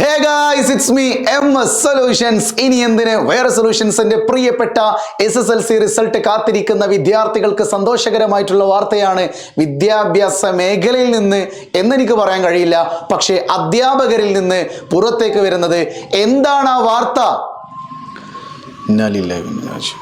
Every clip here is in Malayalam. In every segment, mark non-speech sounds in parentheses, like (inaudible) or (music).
Hey guys it's me M S solutions ഇനി എന്തിന് വേറെ സൊല്യൂഷൻസിന്റെ പ്രിയപ്പെട്ട S S L C result കാത്തിരിക്കുന്ന വിദ്യാർത്ഥികൾക്ക് സന്തോഷകരമായിട്ടുള്ള വാർത്തയാണ് വിദ്യാഭ്യാസ മേഖലയിൽ നിന്ന് എന്നെനിക്ക് പറയാൻ കഴിയില്ല. പക്ഷേ അധ്യാപകരിൽ നിന്ന് പുറത്തേക്ക് വരുന്നത് എന്താണ് ആ വാർത്ത? ഇന്നാലില്ല ഇലൈഹി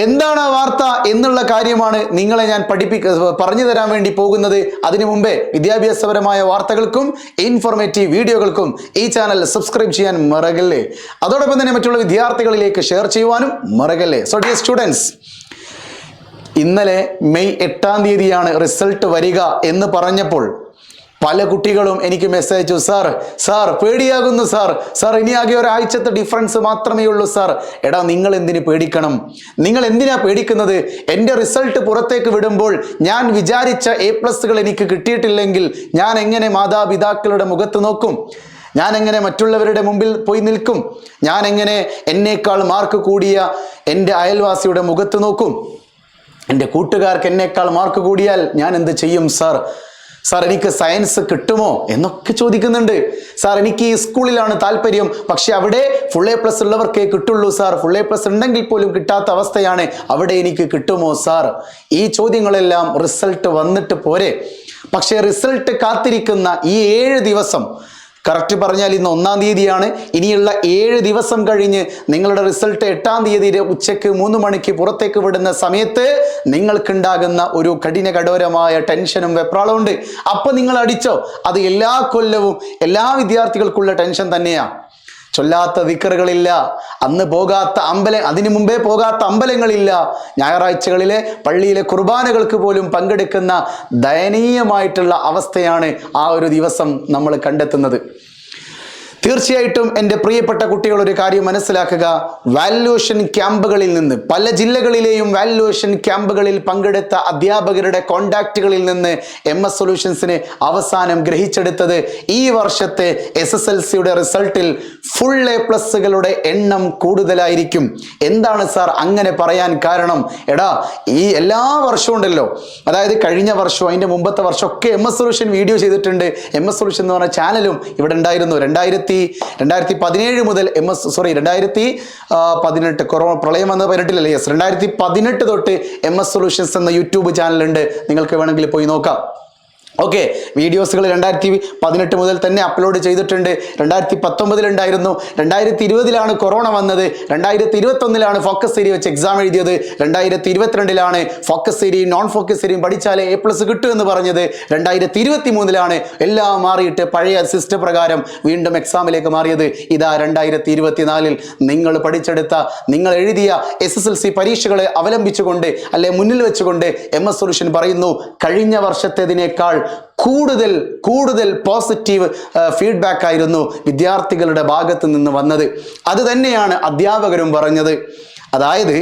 എന്താണ് ആ വാർത്ത എന്നുള്ള കാര്യമാണ് നിങ്ങളെ ഞാൻ പഠിപ്പിക്ക പറഞ്ഞു തരാൻ വേണ്ടി പോകുന്നത്. അതിനു മുമ്പേ വിദ്യാഭ്യാസപരമായ വാർത്തകൾക്കും ഇൻഫോർമേറ്റീവ് വീഡിയോകൾക്കും ഈ ചാനൽ സബ്സ്ക്രൈബ് ചെയ്യാൻ മറകല്ലേ? അതോടൊപ്പം തന്നെ മറ്റുള്ള വിദ്യാർത്ഥികളിലേക്ക് ഷെയർ ചെയ്യുവാനും മറകല്ലേ? സോ ഡിയർ സ്റ്റുഡൻസ് ഇന്നലെ മെയ് എട്ടാം തീയതിയാണ് റിസൾട്ട് വരിക എന്ന് പറഞ്ഞപ്പോൾ പല കുട്ടികളും എനിക്ക് മെസ്സേജ് അയച്ചു. സാർ സാർ പേടിയാകുന്നു സാർ. സാർ ഇനി ആകെ ഒരാഴ്ചത്തെ ഡിഫറൻസ് മാത്രമേ ഉള്ളൂ സാർ. എടാ നിങ്ങൾ എന്തിന് പേടിക്കണം? നിങ്ങൾ എന്തിനാ പേടിക്കുന്നത്? എന്റെ റിസൾട്ട് പുറത്തേക്ക് വിടുമ്പോൾ ഞാൻ വിചാരിച്ച എ പ്ലസുകൾ എനിക്ക് കിട്ടിയിട്ടില്ലെങ്കിൽ ഞാൻ എങ്ങനെ മാതാപിതാക്കളുടെ മുഖത്ത് നോക്കും? ഞാൻ എങ്ങനെ മറ്റുള്ളവരുടെ മുമ്പിൽ പോയി നിൽക്കും? ഞാൻ എങ്ങനെ എന്നേക്കാൾ മാർക്ക് കൂടിയ എന്റെ അയൽവാസിയുടെ മുഖത്ത് നോക്കും? എന്റെ കൂട്ടുകാർക്ക് എന്നേക്കാൾ മാർക്ക് കൂടിയാൽ ഞാൻ എന്ത് ചെയ്യും സാർ? സാർ എനിക്ക് സയൻസ് കിട്ടുമോ എന്നൊക്കെ ചോദിക്കുന്നുണ്ട്. സാർ എനിക്ക് ഈ സ്കൂളിലാണ് താല്പര്യം. പക്ഷെ അവിടെ ഫുൾ എ പ്ലസ് ഉള്ളവർക്കേ കിട്ടുള്ളൂ സാർ. ഫുൾ എ പ്ലസ് ഉണ്ടെങ്കിൽ പോലും കിട്ടാത്ത അവസ്ഥയാണ് അവിടെ എനിക്ക് കിട്ടുമോ സാർ? ഈ ചോദ്യങ്ങളെല്ലാം റിസൾട്ട് വന്നിട്ട് പോരെ. പക്ഷേ റിസൾട്ട് കാത്തിരിക്കുന്ന ഈ ഏഴ് ദിവസം കറക്റ്റ് പറഞ്ഞാൽ ഇന്ന് ഒന്നാം തീയതിയാണ്. ഇനിയുള്ള ഏഴ് ദിവസം കഴിഞ്ഞ് നിങ്ങളുടെ റിസൾട്ട് എട്ടാം തീയതി ഉച്ചയ്ക്ക് മൂന്ന് മണിക്ക് പുറത്തേക്ക് വിടുന്ന സമയത്ത് നിങ്ങൾക്കുണ്ടാകുന്ന ഒരു കഠിന കഠോരമായ ടെൻഷനും വെപ്രാളവും ഉണ്ട്. അപ്പം നിങ്ങൾ അടിച്ചോ. അത് എല്ലാ കൊല്ലവും എല്ലാ വിദ്യാർത്ഥികൾക്കുള്ള ടെൻഷൻ തന്നെയാണ് ചൊല്ലാത്ത വിക്കറുകളില്ല. അന്ന് പോകാത്ത അമ്പല അതിനു മുമ്പേ പോകാത്ത അമ്പലങ്ങളില്ല. ഞായറാഴ്ചകളിലെ പള്ളിയിലെ കുർബാനകൾക്ക് പോലും പങ്കെടുക്കുന്ന ദയനീയമായിട്ടുള്ള അവസ്ഥയാണ് ആ ഒരു ദിവസം നമ്മൾ കണ്ടെത്തുന്നത്. തീർച്ചയായിട്ടും എന്റെ പ്രിയപ്പെട്ട കുട്ടികൾ ഒരു കാര്യം മനസ്സിലാക്കുക. വാല്യുവേഷൻ ക്യാമ്പുകളിൽ നിന്ന് പല ജില്ലകളിലെയും വാല്യുവേഷൻ ക്യാമ്പുകളിൽ പങ്കെടുത്ത അധ്യാപകരുടെ കോണ്ടാക്റ്റുകളിൽ നിന്ന് എം എസ് സൊല്യൂഷൻസിന് അവസാനം ഗ്രഹിച്ചെടുത്തത് ഈ വർഷത്തെ എസ് എസ് എൽ സിയുടെ റിസൾട്ടിൽ ഫുൾ എ പ്ലസുകളുടെ എണ്ണം കൂടുതലായിരിക്കും. എന്താണ് സാർ അങ്ങനെ പറയാൻ കാരണം? എടാ ഈ എല്ലാ വർഷവും ഉണ്ടല്ലോ. അതായത് കഴിഞ്ഞ വർഷവും അതിന്റെ മുമ്പത്തെ വർഷമൊക്കെ എം എസ് സൊല്യൂഷൻ വീഡിയോ ചെയ്തിട്ടുണ്ട്. എം എസ് സൊല്യൂഷൻ എന്ന് പറഞ്ഞ ചാനലും ഇവിടെ ഉണ്ടായിരുന്നു. രണ്ടായിരത്തി രണ്ടായിരത്തി രണ്ടായിരത്തി പതിനേഴ് മുതൽ എം എസ് സോറി രണ്ടായിരത്തി പതിനെട്ട് കൊറോണ പ്രളയം വന്നത് പതിനെട്ടിലല്ലേ? യെസ് രണ്ടായിരത്തി പതിനെട്ട് തൊട്ട് എം എസ് സൊല്യൂഷൻസ് എന്ന യൂട്യൂബ് ചാനലുണ്ട് നിങ്ങൾക്ക് വേണമെങ്കിൽ പോയി നോക്കാം. ഓക്കെ വീഡിയോസുകൾ രണ്ടായിരത്തി പതിനെട്ട് മുതൽ തന്നെ അപ്ലോഡ് ചെയ്തിട്ടുണ്ട്. രണ്ടായിരത്തി പത്തൊമ്പതിലുണ്ടായിരുന്നു രണ്ടായിരത്തി ഇരുപതിലാണ് കൊറോണ വന്നത്. രണ്ടായിരത്തി ഇരുപത്തൊന്നിലാണ് ഫോക്കസ് സീരി വെച്ച് എക്സാം എഴുതിയത്. രണ്ടായിരത്തി ഇരുപത്തിരണ്ടിലാണ് ഫോക്കസ് സീരിയും നോൺ ഫോക്കസ് സീരിയും പഠിച്ചാലേ എ പ്ലസ് കിട്ടുമെന്ന് പറഞ്ഞത്. രണ്ടായിരത്തി ഇരുപത്തി മൂന്നിലാണ് എല്ലാം മാറിയിട്ട് പഴയ സിസ്റ്റം പ്രകാരം വീണ്ടും എക്സാമിലേക്ക് മാറിയത്. ഇതാ രണ്ടായിരത്തി ഇരുപത്തിനാലിൽ നിങ്ങൾ പഠിച്ചെടുത്ത നിങ്ങൾ എഴുതിയ എസ് എസ് എൽ സി പരീക്ഷകളെ അവലംബിച്ചുകൊണ്ട് അല്ലെ മുന്നിൽ വെച്ചുകൊണ്ട് എം എസ് സൊല്യൂഷൻ പറയുന്നു കഴിഞ്ഞ വർഷത്തേതിനേക്കാൾ കൂടുതൽ കൂടുതൽ പോസിറ്റീവ് ഫീഡ്ബാക്ക് ആയിരുന്നു വിദ്യാർത്ഥികളുടെ ഭാഗത്ത് നിന്ന് വന്നത്. അത് തന്നെയാണ് അധ്യാപകരും പറഞ്ഞത്. അതായത്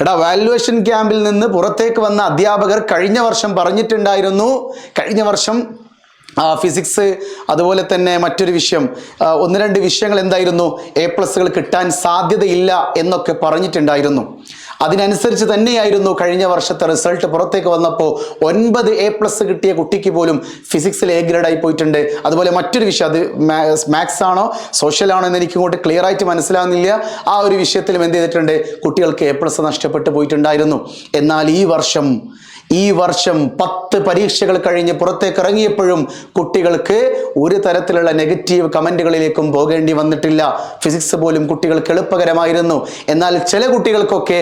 എടാ വാല്യുവേഷൻ ക്യാമ്പിൽ നിന്ന് പുറത്തേക്ക് വന്ന അധ്യാപകർ കഴിഞ്ഞ വർഷം പറഞ്ഞിട്ടുണ്ടായിരുന്നു. കഴിഞ്ഞ വർഷം ഫിസിക്സ് അതുപോലെ തന്നെ മറ്റൊരു വിഷയം ഒന്ന് രണ്ട് വിഷയങ്ങൾ എന്തായിരുന്നു? എ പ്ലസ്സുകൾ കിട്ടാൻ സാധ്യതയില്ല എന്നൊക്കെ പറഞ്ഞിട്ടുണ്ടായിരുന്നു. അതിനനുസരിച്ച് തന്നെയായിരുന്നു കഴിഞ്ഞ വർഷത്തെ റിസൾട്ട് പുറത്തേക്ക് വന്നപ്പോൾ ഒൻപത് എ പ്ലസ് കിട്ടിയ കുട്ടിക്ക് പോലും ഫിസിക്സിൽ എ ഗ്രേഡ് ആയി പോയിട്ടുണ്ട്. അതുപോലെ മറ്റൊരു വിഷയം അത് മാത്സ് ആണോ സോഷ്യൽ ആണോ എന്ന് എനിക്ക് ഇങ്ങോട്ട് ക്ലിയർ ആയിട്ട് മനസ്സിലാവുന്നില്ല. ആ ഒരു വിഷയത്തിലും എന്ത് ചെയ്തിട്ടുണ്ട് കുട്ടികൾക്ക് എ പ്ലസ് നഷ്ടപ്പെട്ടു പോയിട്ടുണ്ടായിരുന്നു. എന്നാൽ ഈ വർഷം ഈ വർഷം പത്ത് പരീക്ഷകൾ കഴിഞ്ഞ് പുറത്തേക്ക് ഇറങ്ങിയപ്പോഴും കുട്ടികൾക്ക് ഒരു തരത്തിലുള്ള നെഗറ്റീവ് കമന്റുകളിലേക്കും പോകേണ്ടി വന്നിട്ടില്ല. ഫിസിക്സ് പോലും കുട്ടികൾക്ക് എളുപ്പകരമായിരുന്നു. എന്നാൽ ചില കുട്ടികൾക്കൊക്കെ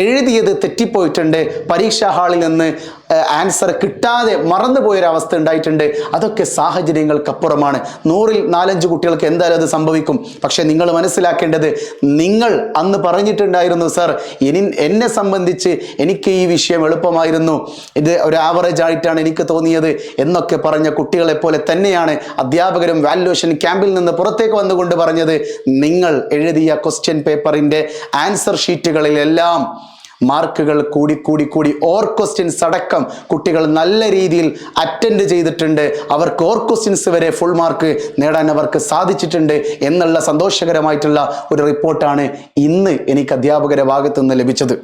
എഴുതിയത് തെറ്റിപ്പോയിട്ടുണ്ട്. പരീക്ഷാ ഹാളിൽ നിന്ന് ആൻസർ കിട്ടാതെ മറന്നു മറന്നുപോയൊരവസ്ഥ ഉണ്ടായിട്ടുണ്ട്. അതൊക്കെ സാഹചര്യങ്ങൾക്കപ്പുറമാണ്. നൂറിൽ നാലഞ്ച് കുട്ടികൾക്ക് എന്തായാലും അത് സംഭവിക്കും. പക്ഷേ നിങ്ങൾ മനസ്സിലാക്കേണ്ടത് നിങ്ങൾ അന്ന് പറഞ്ഞിട്ടുണ്ടായിരുന്നു സർ ഇനി എന്നെ സംബന്ധിച്ച് എനിക്ക് ഈ വിഷയം എളുപ്പമായിരുന്നു. ഇത് ഒരു ആവറേജ് ആയിട്ടാണ് എനിക്ക് തോന്നിയത് എന്നൊക്കെ പറഞ്ഞ കുട്ടികളെ പോലെ തന്നെയാണ് അധ്യാപകരും വാല്യുവേഷൻ ക്യാമ്പിൽ നിന്ന് പുറത്തേക്ക് വന്നുകൊണ്ട് പറഞ്ഞത്. നിങ്ങൾ എഴുതിയ ക്വസ്റ്റ്യൻ പേപ്പറിന്റെ ആൻസർ ഷീറ്റുകളിലെല്ലാം മാർക്കുകൾ കൂടി കൂടി കൂടി ഓർ ക്വസ്റ്റ്യൻസ് അടക്കം കുട്ടികൾ നല്ല രീതിയിൽ അറ്റൻഡ് ചെയ്തിട്ടുണ്ട്. അവർക്ക് ഓർ ക്വസ്റ്റ്യൻസ് വരെ ഫുൾ മാർക്ക് നേടാൻ അവർക്ക് സാധിച്ചിട്ടുണ്ട് എന്നുള്ള സന്തോഷകരമായിട്ടുള്ള ഒരു റിപ്പോർട്ടാണ് ഇന്ന് എനിക്ക് അധ്യാപകരെ ഭാഗത്തു നിന്ന് ലഭിച്ചത്.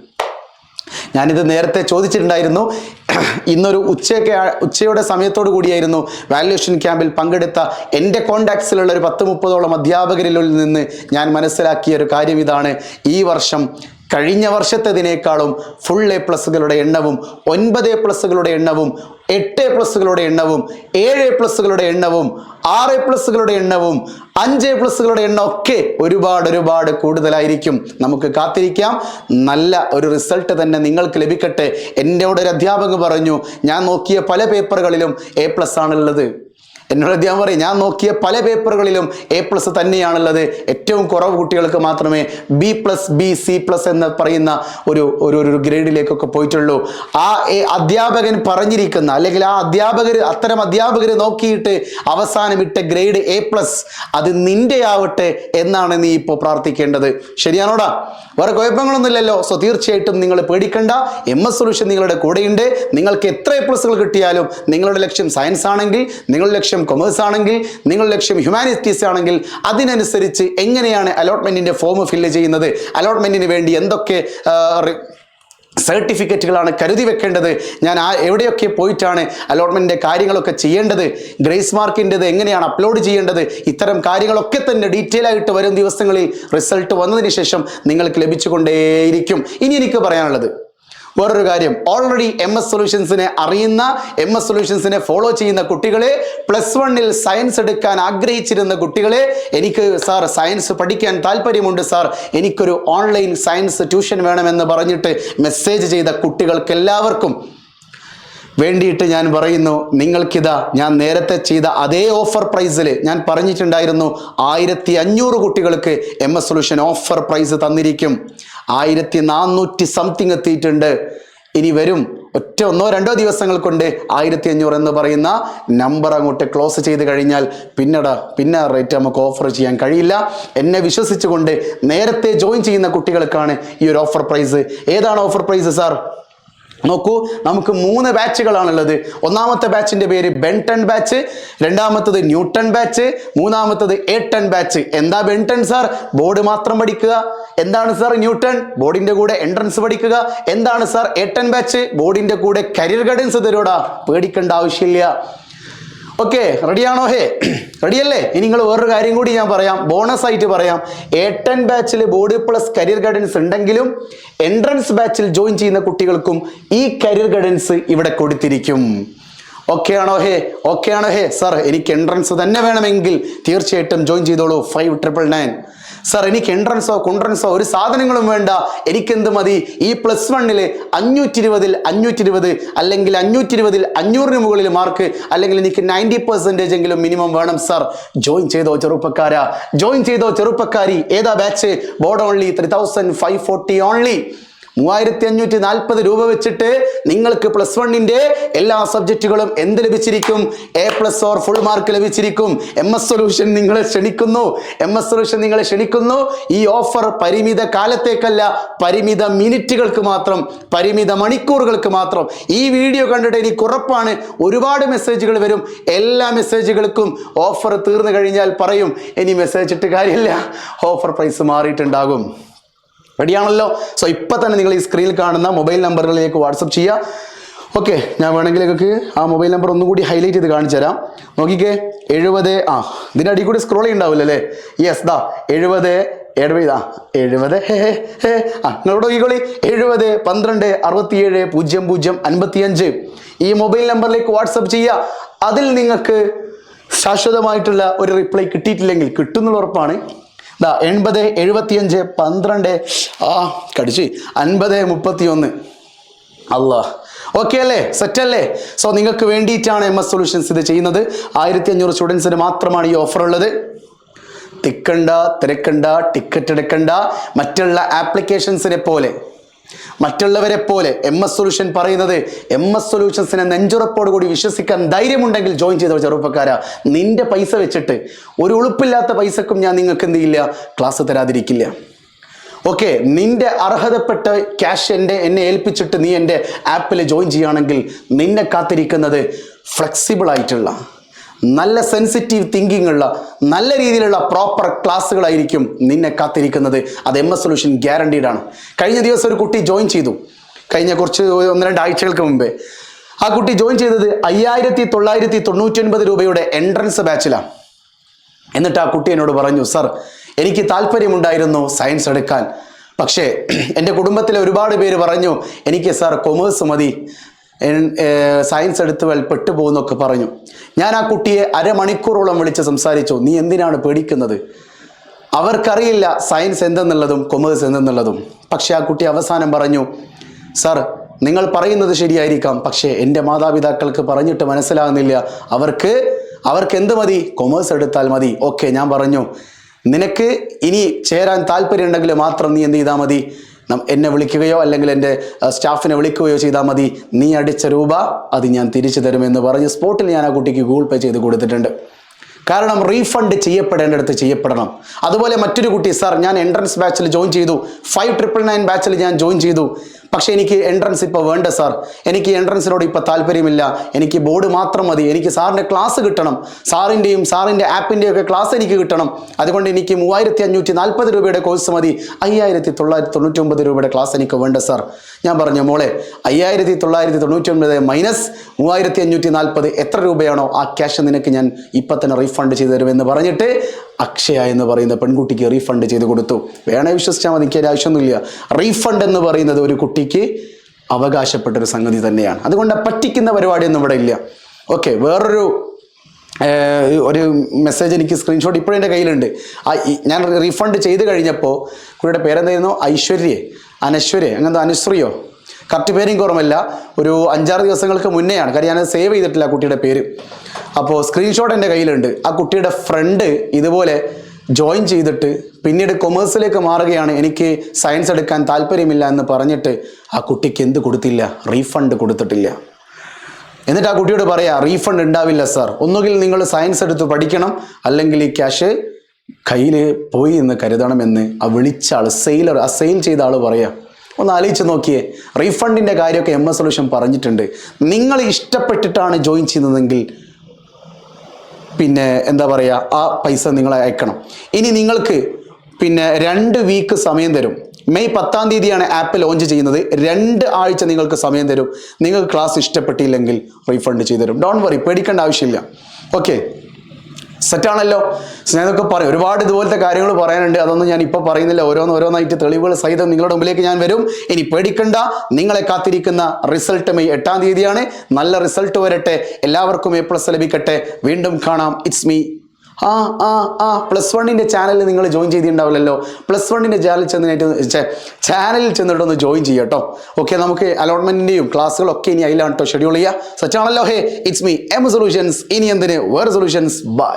ഞാനിത് നേരത്തെ ചോദിച്ചിട്ടുണ്ടായിരുന്നു. ഇന്നൊരു ഉച്ചയൊക്കെ ഉച്ചയുടെ സമയത്തോടു കൂടിയായിരുന്നു വാല്യുവേഷൻ ക്യാമ്പിൽ പങ്കെടുത്ത എന്റെ കോണ്ടാക്ട്സിലുള്ള ഒരു പത്ത് മുപ്പതോളം അധ്യാപകരിൽ നിന്ന് ഞാൻ മനസ്സിലാക്കിയ ഒരു കാര്യം ഇതാണ്. ഈ വർഷം കഴിഞ്ഞ വർഷത്തേതിനേക്കാളും ഫുൾ എ പ്ലസുകളുടെ എണ്ണവും ഒൻപത് എ പ്ലസുകളുടെ എണ്ണവും എട്ട് എ പ്ലസുകളുടെ എണ്ണവും ഏഴ് എ പ്ലസുകളുടെ എണ്ണവും ആറ് എ പ്ലസുകളുടെ എണ്ണവും അഞ്ച് എ പ്ലസുകളുടെ എണ്ണം ഒക്കെ ഒരുപാട് ഒരുപാട് കൂടുതലായിരിക്കും. നമുക്ക് കാത്തിരിക്കാം. നല്ല ഒരു റിസൾട്ട് തന്നെ നിങ്ങൾക്ക് ലഭിക്കട്ടെ. എന്നോട് ഒരു അധ്യാപകൻ പറഞ്ഞു ഞാൻ നോക്കിയ പല പേപ്പറുകളിലും എ പ്ലസ് ആണുള്ളത്. എന്നോട് അദ്ദേഹം പറയും ഞാൻ നോക്കിയ പല പേപ്പറുകളിലും എ പ്ലസ് തന്നെയാണുള്ളത്. ഏറ്റവും കുറവ് കുട്ടികൾക്ക് മാത്രമേ B plus B C plus എന്ന് പറയുന്ന ഒരു ഒരു ഒരു ഗ്രേഡിലേക്കൊക്കെ പോയിട്ടുള്ളൂ. ആ അധ്യാപകൻ പറഞ്ഞിരിക്കുന്ന അല്ലെങ്കിൽ ആ അധ്യാപകർ അത്തരം അധ്യാപകർ നോക്കിയിട്ട് അവസാനം ഇട്ട ഗ്രേഡ് എ പ്ലസ് അത് നിന്റെ ആവട്ടെ എന്നാണ് നീ ഇപ്പോൾ പ്രാർത്ഥിക്കേണ്ടത്. ശരിയാണോടാ? വേറെ കുഴപ്പങ്ങളൊന്നുമില്ലല്ലോ. സോ തീർച്ചയായിട്ടും നിങ്ങൾ പേടിക്കണ്ട. എം എസ് സൊല്യൂഷൻ നിങ്ങളുടെ കൂടെയുണ്ട്. നിങ്ങൾക്ക് എത്ര എ പ്ലസുകൾ കിട്ടിയാലും നിങ്ങളുടെ ലക്ഷ്യം സയൻസ് ആണെങ്കിൽ നിങ്ങളുടെ ലക്ഷ്യം കൊമേഴ്സ് ആണെങ്കിൽ നിങ്ങളുടെ ലക്ഷ്യം ഹ്യൂമാനിറ്റീസ് ആണെങ്കിൽ അതിനനുസരിച്ച് എങ്ങനെയാണ് അലോട്ട്മെന്റിന്റെ ഫോം ഫില്ല് ചെയ്യുന്നത്? അലോട്ട്മെന്റിന് വേണ്ടി എന്തൊക്കെ സർട്ടിഫിക്കറ്റുകളാണ് കരുതി വെക്കേണ്ടത്? ഞാൻ ആ എവിടെയൊക്കെ പോയിട്ടാണ് അലോട്ട്മെന്റിന്റെ കാര്യങ്ങളൊക്കെ ചെയ്യേണ്ടത്? ഗ്രേസ് മാർക്കിന്റെത് എങ്ങനെയാണ് അപ്ലോഡ് ചെയ്യേണ്ടത്? ഇത്തരം കാര്യങ്ങളൊക്കെ തന്നെ ഡീറ്റെയിൽ ആയിട്ട് വരും ദിവസങ്ങളിൽ റിസൾട്ട് വന്നതിന് ശേഷം നിങ്ങൾക്ക് ലഭിച്ചുകൊണ്ടേയിരിക്കും. ഇനി എനിക്ക് പറയാനുള്ളത് വേറൊരു കാര്യം. ഓൾറെഡി എം എസ് സൊല്യൂഷൻസിനെ അറിയുന്ന എം എസ് സൊല്യൂഷൻസിനെ ഫോളോ ചെയ്യുന്ന കുട്ടികളെ പ്ലസ് വണ്ണിൽ സയൻസ് എടുക്കാൻ ആഗ്രഹിച്ചിരുന്ന കുട്ടികളെ എനിക്ക് സാർ സയൻസ് പഠിക്കാൻ താല്പര്യമുണ്ട് സാർ എനിക്കൊരു ഓൺലൈൻ സയൻസ് ട്യൂഷൻ വേണമെന്ന് പറഞ്ഞിട്ട് മെസ്സേജ് ചെയ്ത കുട്ടികൾക്ക് എല്ലാവർക്കും വേണ്ടിയിട്ട് ഞാൻ പറയുന്നു നിങ്ങൾക്കിതാ ഞാൻ നേരത്തെ ചെയ്ത അതേ ഓഫർ പ്രൈസിൽ ഞാൻ പറഞ്ഞിട്ടുണ്ടായിരുന്നു ആയിരത്തി അഞ്ഞൂറ് കുട്ടികൾക്ക് M S solution offer price തന്നിരിക്കും. ആയിരത്തി നാനൂറ്റി സംതിങ് എത്തിയിട്ടുണ്ട്. ഇനി വരും ഒറ്റ ഒന്നോ രണ്ടോ ദിവസങ്ങൾ കൊണ്ട് ആയിരത്തി അഞ്ഞൂറ് എന്ന് പറയുന്ന നമ്പർ അങ്ങോട്ട് ക്ലോസ് ചെയ്ത് കഴിഞ്ഞാൽ പിന്നീട് പിന്നെ റേറ്റ് നമുക്ക് ഓഫർ ചെയ്യാൻ കഴിയില്ല. എന്നെ വിശ്വസിച്ചുകൊണ്ട് നേരത്തെ ജോയിൻ ചെയ്യുന്ന കുട്ടികൾക്കാണ് ഈ ഒരു ഓഫർ പ്രൈസ് ഏതാണ് ഓഫർ പ്രൈസ് സാർ നോക്കൂ നമുക്ക് മൂന്ന് ബാച്ചുകളാണുള്ളത് ഒന്നാമത്തെ ബാച്ചിന്റെ പേര് ബെൻടൺ ബാച്ച് രണ്ടാമത്തത് ന്യൂട്ടൺ ബാച്ച് മൂന്നാമത്തത് ഏട്ടൺ ബാച്ച് എന്താ ബെൻടൺ സാർ ബോർഡ് മാത്രം പഠിക്കുക. എന്താണ് സാർ ന്യൂട്ടൺ? ബോർഡിന്റെ കൂടെ എൻട്രൻസ് പഠിക്കുക. എന്താണ് സാർ എട്ടൻ ബാച്ച് ബോർഡിന്റെ കൂടെ കരിയർ ഗൈഡൻസ് തരൂടാ പേടിക്കേണ്ട ആവശ്യമില്ല. ഓക്കെ റെഡിയാണോ ഹേ (clears throat) റെഡിയല്ലേ ഇനി നിങ്ങൾ വേറൊരു കാര്യം കൂടി ഞാൻ പറയാം. ബോണസ് ആയിട്ട് പറയാം. എട്ടൻ ബാച്ചിൽ ബോഡി പ്ലസ് കരിയർ ഗൈഡൻസ് ഉണ്ടെങ്കിലും എൻട്രൻസ് ബാച്ചിൽ ജോയിൻ ചെയ്യുന്ന കുട്ടികൾക്കും ഈ കരിയർ ഗൈഡൻസ് ഇവിടെ കൊടുത്തിരിക്കും. ഓക്കെ ആണോ? ഹേ ഓക്കെ ആണോ? ഹേ സാർ എനിക്ക് എൻട്രൻസ് തന്നെ വേണമെങ്കിൽ തീർച്ചയായിട്ടും ജോയിൻ ചെയ്തോളൂ. ഫൈവ് ട്രിപ്പിൾ നയൻ സാർ എനിക്ക് എൻട്രൻസോ കോൺട്രൻസോ ഒരു സാധനങ്ങളും വേണ്ട. എനിക്കെന്ത് മതി? ഈ പ്ലസ് വണ്ണിൽ അഞ്ഞൂറ്റി ഇരുപതിൽ അഞ്ഞൂറ്റി ഇരുപത് അല്ലെങ്കിൽ അഞ്ഞൂറ്റി ഇരുപതിൽ അഞ്ഞൂറിന് മുകളിൽ മാർക്ക് അല്ലെങ്കിൽ എനിക്ക് നയന്റി പെർസെന്റേജ് എങ്കിലും മിനിമം വേണം സാർ ജോയിൻ ചെയ്തോ ചെറുപ്പക്കാരാ. ജോയിൻ ചെയ്തോ ചെറുപ്പക്കാരി. ഏതാ batch board only three thousand five forty only മൂവായിരത്തി അഞ്ഞൂറ്റി നാൽപ്പത് രൂപ വെച്ചിട്ട് നിങ്ങൾക്ക് പ്ലസ് വണ്ണിന്റെ എല്ലാ സബ്ജക്റ്റുകളും എന്ത് ലഭിച്ചിരിക്കും? A plus or full mark ലഭിച്ചിരിക്കും. M S solution നിങ്ങളെ ക്ഷണിക്കുന്നു. എം എസ് സൊല്യൂഷൻ നിങ്ങളെ ക്ഷണിക്കുന്നു. ഈ ഓഫർ പരിമിത കാലത്തേക്കല്ല പരിമിത മിനിറ്റുകൾക്ക് മാത്രം പരിമിത മണിക്കൂറുകൾക്ക് മാത്രം. ഈ വീഡിയോ കണ്ടിട്ട് എനിക്ക് ഉറപ്പാണ് ഒരുപാട് മെസ്സേജുകൾ വരും. എല്ലാ മെസ്സേജുകൾക്കും ഓഫർ തീർന്നു കഴിഞ്ഞാൽ പറയും ഇനി മെസ്സേജ് ഇട്ട് കാര്യമില്ല. ഓഫർ പ്രൈസ് മാറിയിട്ടുണ്ടാകും. റെഡിയാണല്ലോ? സോ ഇപ്പം തന്നെ നിങ്ങൾ ഈ സ്ക്രീനിൽ കാണുന്ന മൊബൈൽ നമ്പറുകളിലേക്ക് വാട്സപ്പ് ചെയ്യുക ഓക്കെ ഞാൻ വേണമെങ്കിൽ നിങ്ങൾക്ക് ആ മൊബൈൽ നമ്പർ ഒന്നുകൂടി ഹൈലൈറ്റ് ചെയ്ത് കാണിച്ചു തരാം. നോക്കിക്കേ എഴുപത് ആ ഇതിന്റെ അടി കൂടി സ്ക്രോൾ ചെയ്യുന്നുണ്ടാവില്ല അല്ലേ? യെസ് ദാ എഴുപത് എഴുപത് ആ എഴുപത് ഹേ ഹേ ആ നിങ്ങളോട് നോക്കിക്കോളി. എഴുപത് പന്ത്രണ്ട് അറുപത്തിയേഴ് പൂജ്യം പൂജ്യം അൻപത്തിയഞ്ച്. ഈ മൊബൈൽ നമ്പറിലേക്ക് വാട്സപ്പ് ചെയ്യുക അതിൽ നിങ്ങൾക്ക് ശാശ്വതമായിട്ടുള്ള ഒരു റിപ്ലൈ കിട്ടിയിട്ടില്ലെങ്കിൽ കിട്ടുന്നുള്ള ഉറപ്പാണ്. ദാ എൺപത് എഴുപത്തിയഞ്ച് പന്ത്രണ്ട്. ആ കടിച്ച്. അൻപത് മുപ്പത്തി ഒന്ന് അല്ലാ ഓക്കെ അല്ലേ? സെറ്റ് അല്ലേ? സോ നിങ്ങൾക്ക് വേണ്ടിയിട്ടാണ് എം എസ് സൊല്യൂഷൻസ് ഇത് ചെയ്യുന്നത്. ആയിരത്തി അഞ്ഞൂറ് സ്റ്റുഡൻസിന് മാത്രമാണ് ഈ ഓഫർ ഉള്ളത്. തിക്കണ്ട തിരക്കണ്ട ടിക്കറ്റ് എടുക്കണ്ട. മറ്റുള്ള ആപ്ലിക്കേഷൻസിനെ പോലെ. മറ്റുള്ളവരെ പോലെ എം എസ് സൊല്യൂഷൻ പറയുന്നത് എം എസ് സൊല്യൂഷൻസിനെ നെഞ്ചുറപ്പോട് കൂടി വിശ്വസിക്കാൻ ധൈര്യമുണ്ടെങ്കിൽ ജോയിൻ ചെയ്ത ചെറുപ്പക്കാരാ. നിന്റെ പൈസ വെച്ചിട്ട് ഒരു ഉളുപ്പില്ലാത്ത പൈസക്കും ഞാൻ നിങ്ങൾക്ക് എന്ത് ചെയ്യില്ല? ക്ലാസ് തരാതിരിക്കില്ല. ഓക്കെ നിന്റെ അർഹതപ്പെട്ട ക്യാഷ് എന്റെ എന്നെ ഏൽപ്പിച്ചിട്ട് നീ എന്റെ ആപ്പിൽ ജോയിൻ ചെയ്യുകയാണെങ്കിൽ നിന്നെ കാത്തിരിക്കുന്നത് ഫ്ലെക്സിബിൾ ആയിട്ടുള്ള നല്ല സെൻസിറ്റീവ് തിങ്കിങ് ഉള്ള നല്ല രീതിയിലുള്ള പ്രോപ്പർ ക്ലാസ്സുകളായിരിക്കും നിന്നെ കാത്തിരിക്കുന്നത്. അത് എം എസ് സൊല്യൂഷൻ ഗ്യാരണ്ടീഡ് ആണ്. കഴിഞ്ഞ ദിവസം ഒരു കുട്ടി ജോയിൻ ചെയ്തു. കഴിഞ്ഞ കുറച്ച് ഒന്ന് രണ്ട് ആഴ്ചകൾക്ക് മുമ്പേ. ആ കുട്ടി ജോയിൻ ചെയ്തത് അയ്യായിരത്തി തൊള്ളായിരത്തി തൊണ്ണൂറ്റി ഒൻപത് രൂപയുടെ എൻട്രൻസ് ബാച്ചിലാണ് എന്നിട്ട് ആ കുട്ടി എന്നോട് പറഞ്ഞു സർ എനിക്ക് താല്പര്യമുണ്ടായിരുന്നു സയൻസ് എടുക്കാൻ. പക്ഷേ (clears throat) എന്റെ കുടുംബത്തിലെ ഒരുപാട് പേര് പറഞ്ഞു എനിക്ക് സാർ കൊമേഴ്സ് മതി. സയൻസ് എടുത്ത് വൽ പെട്ടുപോകുന്നൊക്കെ പറഞ്ഞു. ഞാൻ ആ കുട്ടിയെ അരമണിക്കൂറോളം വിളിച്ച് സംസാരിച്ചു. നീ എന്തിനാണ് പേടിക്കുന്നത്? അവർക്കറിയില്ല സയൻസ് എന്തെന്നുള്ളതും കൊമേഴ്സ് എന്തെന്നുള്ളതും. പക്ഷെ ആ കുട്ടി അവസാനം പറഞ്ഞു സാർ നിങ്ങൾ പറയുന്നത് ശരിയായിരിക്കാം. പക്ഷേ എന്റെ മാതാപിതാക്കൾക്ക് പറഞ്ഞിട്ട് മനസ്സിലാകുന്നില്ല. അവർക്ക് അവർക്ക് എന്ത് മതി? കൊമേഴ്സ് എടുത്താൽ മതി. ഓക്കെ ഞാൻ പറഞ്ഞു. നിനക്ക് ഇനി ചേരാൻ താല്പര്യമുണ്ടെങ്കിൽ മാത്രം നീ എന്ത് ചെയ്താൽ മതി? എന്നെ വിളിക്കുകയോ അല്ലെങ്കിൽ എന്റെ സ്റ്റാഫിനെ വിളിക്കുകയോ ചെയ്താൽ മതി. നീ അടിച്ച രൂപ അത് ഞാൻ തിരിച്ചു തരുമെന്ന് പറഞ്ഞ് സ്പോട്ടിൽ ഞാൻ ആ കുട്ടിക്ക് ഗൂഗിൾ പേ ചെയ്ത് കൊടുത്തിട്ടുണ്ട്. കാരണം റീഫണ്ട് ചെയ്യപ്പെടേണ്ടടുത്ത് ചെയ്യപ്പെടണം. അതുപോലെ മറ്റൊരു കുട്ടി സാർ ഞാൻ എൻട്രൻസ് ബാച്ചിൽ ജോയിൻ ചെയ്തു. ഫൈവ് ട്രിപ്പിൾ നയൻ ബാച്ചിൽ ഞാൻ ജോയിൻ ചെയ്തു. പക്ഷേ എനിക്ക് എൻട്രൻസ് ഇപ്പോൾ വേണ്ട സാർ എനിക്ക് എൻട്രൻസിനോട് ഇപ്പോൾ താല്പര്യമില്ല. എനിക്ക് ബോർഡ് മാത്രം മതി. എനിക്ക് സാറിന്റെ ക്ലാസ് കിട്ടണം. സാറിന്റെയും സാറിന്റെ ആപ്പിന്റെയും ഒക്കെ ക്ലാസ് എനിക്ക് കിട്ടണം. അതുകൊണ്ട് എനിക്ക് മൂവായിരത്തി അഞ്ഞൂറ്റി നാൽപ്പത് രൂപയുടെ കോഴ്സ് മതി. അയ്യായിരത്തി തൊള്ളായിരത്തി തൊണ്ണൂറ്റി ഒമ്പത് രൂപയുടെ ക്ലാസ് എനിക്ക് വേണ്ട സാർ ഞാൻ പറഞ്ഞു മോളെ അയ്യായിരത്തി തൊള്ളായിരത്തി തൊണ്ണൂറ്റി ഒമ്പത് മൈനസ് മൂവായിരത്തി അഞ്ഞൂറ്റി നാൽപ്പത് എത്ര രൂപയാണോ ആ ക്യാഷ് നിനക്ക് ഞാൻ ഇപ്പം തന്നെ റീഫണ്ട് ചെയ്തു തരുമെന്ന് പറഞ്ഞിട്ട് അക്ഷയ എന്ന് പറയുന്ന പെൺകുട്ടിക്ക് റീഫണ്ട് ചെയ്ത് കൊടുത്തു. വേണേ വിശ്വസിച്ചാൽ മതി എനിക്ക് ആവശ്യമൊന്നുമില്ല. റീഫണ്ട് എന്ന് പറയുന്നത് ഒരു കുട്ടിക്ക് അവകാശപ്പെട്ട ഒരു സംഗതി തന്നെയാണ്. അതുകൊണ്ട് പറ്റിക്കുന്ന പരിപാടിയൊന്നും ഇവിടെ ഇല്ല. ഓക്കെ വേറൊരു ഒരു മെസ്സേജ് എനിക്ക് സ്ക്രീൻഷോട്ട് ഇപ്പോഴും എന്റെ കയ്യിലുണ്ട്. ആ ഞാൻ റീഫണ്ട് ചെയ്ത് കഴിഞ്ഞപ്പോൾ കുട്ടിയുടെ പേരെന്തായിരുന്നു? ഐശ്വര്യേ. അനശ്വര്യ. അങ്ങനത്തെ അനുശ്രീയോ? കറക്റ്റ് പേരും കുറവല്ല. ഒരു അഞ്ചാറ് ദിവസങ്ങൾക്ക് മുന്നെയാണ്. കാര്യം ഞാനത് സേവ് ചെയ്തിട്ടില്ല കുട്ടിയുടെ പേര്. അപ്പോൾ സ്ക്രീൻഷോട്ട് എന്റെ കയ്യിലുണ്ട്. ആ കുട്ടിയുടെ ഫ്രണ്ട് ഇതുപോലെ ജോയിൻ ചെയ്തിട്ട് പിന്നീട് കൊമേഴ്സിലേക്ക് മാറുകയാണ്. എനിക്ക് സയൻസ് എടുക്കാൻ താല്പര്യമില്ല എന്ന് പറഞ്ഞിട്ട് ആ കുട്ടിക്ക് എന്ത് കൊടുത്തില്ല? റീഫണ്ട് കൊടുത്തിട്ടില്ല. എന്നിട്ട് ആ കുട്ടിയോട് പറയാ റീഫണ്ട് ഉണ്ടാവില്ല സാർ ഒന്നുകിൽ നിങ്ങൾ സയൻസ് എടുത്ത് പഠിക്കണം. അല്ലെങ്കിൽ ഈ ക്യാഷ് കയ്യിൽ പോയി എന്ന് കരുതണമെന്ന് ആ വിളിച്ച ആൾ സെയിലർ ആ സെയിൽ ചെയ്ത ആൾ പറയാ. ഒന്ന് ആലോചിച്ച് നോക്കിയേ. റീഫണ്ടിന്റെ കാര്യമൊക്കെ എം എസ് സൊല്യൂഷൻ പറഞ്ഞിട്ടുണ്ട്. നിങ്ങൾ ഇഷ്ടപ്പെട്ടിട്ടാണ് ജോയിൻ ചെയ്യുന്നതെങ്കിൽ പിന്നെ എന്താ പറയുക ആ പൈസ നിങ്ങൾ അയക്കണം. ഇനി നിങ്ങൾക്ക് പിന്നെ രണ്ട് വീക്ക് സമയം തരും. മെയ് പത്താം തീയതിയാണ് ആപ്പ് ലോഞ്ച് ചെയ്യുന്നത്. രണ്ട് ആഴ്ച നിങ്ങൾക്ക് സമയം തരും. നിങ്ങൾക്ക് ക്ലാസ് ഇഷ്ടപ്പെട്ടില്ലെങ്കിൽ റീഫണ്ട് ചെയ്തു തരും. ഡോൺ വറി പേടിക്കേണ്ട ആവശ്യമില്ല. ഓക്കെ സെറ്റാണല്ലോ. സ്നേഹമൊക്കെ പറയും. ഒരുപാട് ഇതുപോലത്തെ കാര്യങ്ങൾ പറയാനുണ്ട്. അതൊന്നും ഞാൻ ഇപ്പോൾ പറയുന്നില്ല. ഓരോന്ന് ഓരോന്നായിട്ട് തെളിവുകൾ സഹിതം നിങ്ങളുടെ മുമ്പിലേക്ക് ഞാൻ വരും. ഇനി പേടിക്കണ്ട. നിങ്ങളെ കാത്തിരിക്കുന്ന റിസൾട്ട് മെയ് എട്ടാം തീയതിയാണ്. നല്ല റിസൾട്ട് വരട്ടെ. എല്ലാവർക്കും എ പ്ലസ് ലഭിക്കട്ടെ. വീണ്ടും കാണാം. ഇറ്റ്സ് മീ ആ ആ ആ. പ്ലസ് വണ്ണിന്റെ ചാനലിൽ നിങ്ങൾ ജോയിൻ ചെയ്തിട്ടുണ്ടാവില്ലല്ലോ. പ്ലസ് വണ്ണിന്റെ ചാനൽ ചെന്നിട്ട് ചാനലിൽ ചെന്നിട്ടൊന്ന് ജോയിൻ ചെയ്യാം കേട്ടോ. ഓക്കെ നമുക്ക് അലോട്ട്മെന്റിന്റെയും ക്ലാസ്സുകളൊക്കെ ഇനി അതിലാണ് കേട്ടോ ഷെഡ്യൂൾ ചെയ്യുക. സച്ചാണല്ലോ hey it's me M solutions ഇനി എന്തിന്? വേറെ സൊല്യൂഷൻസ് ബൈ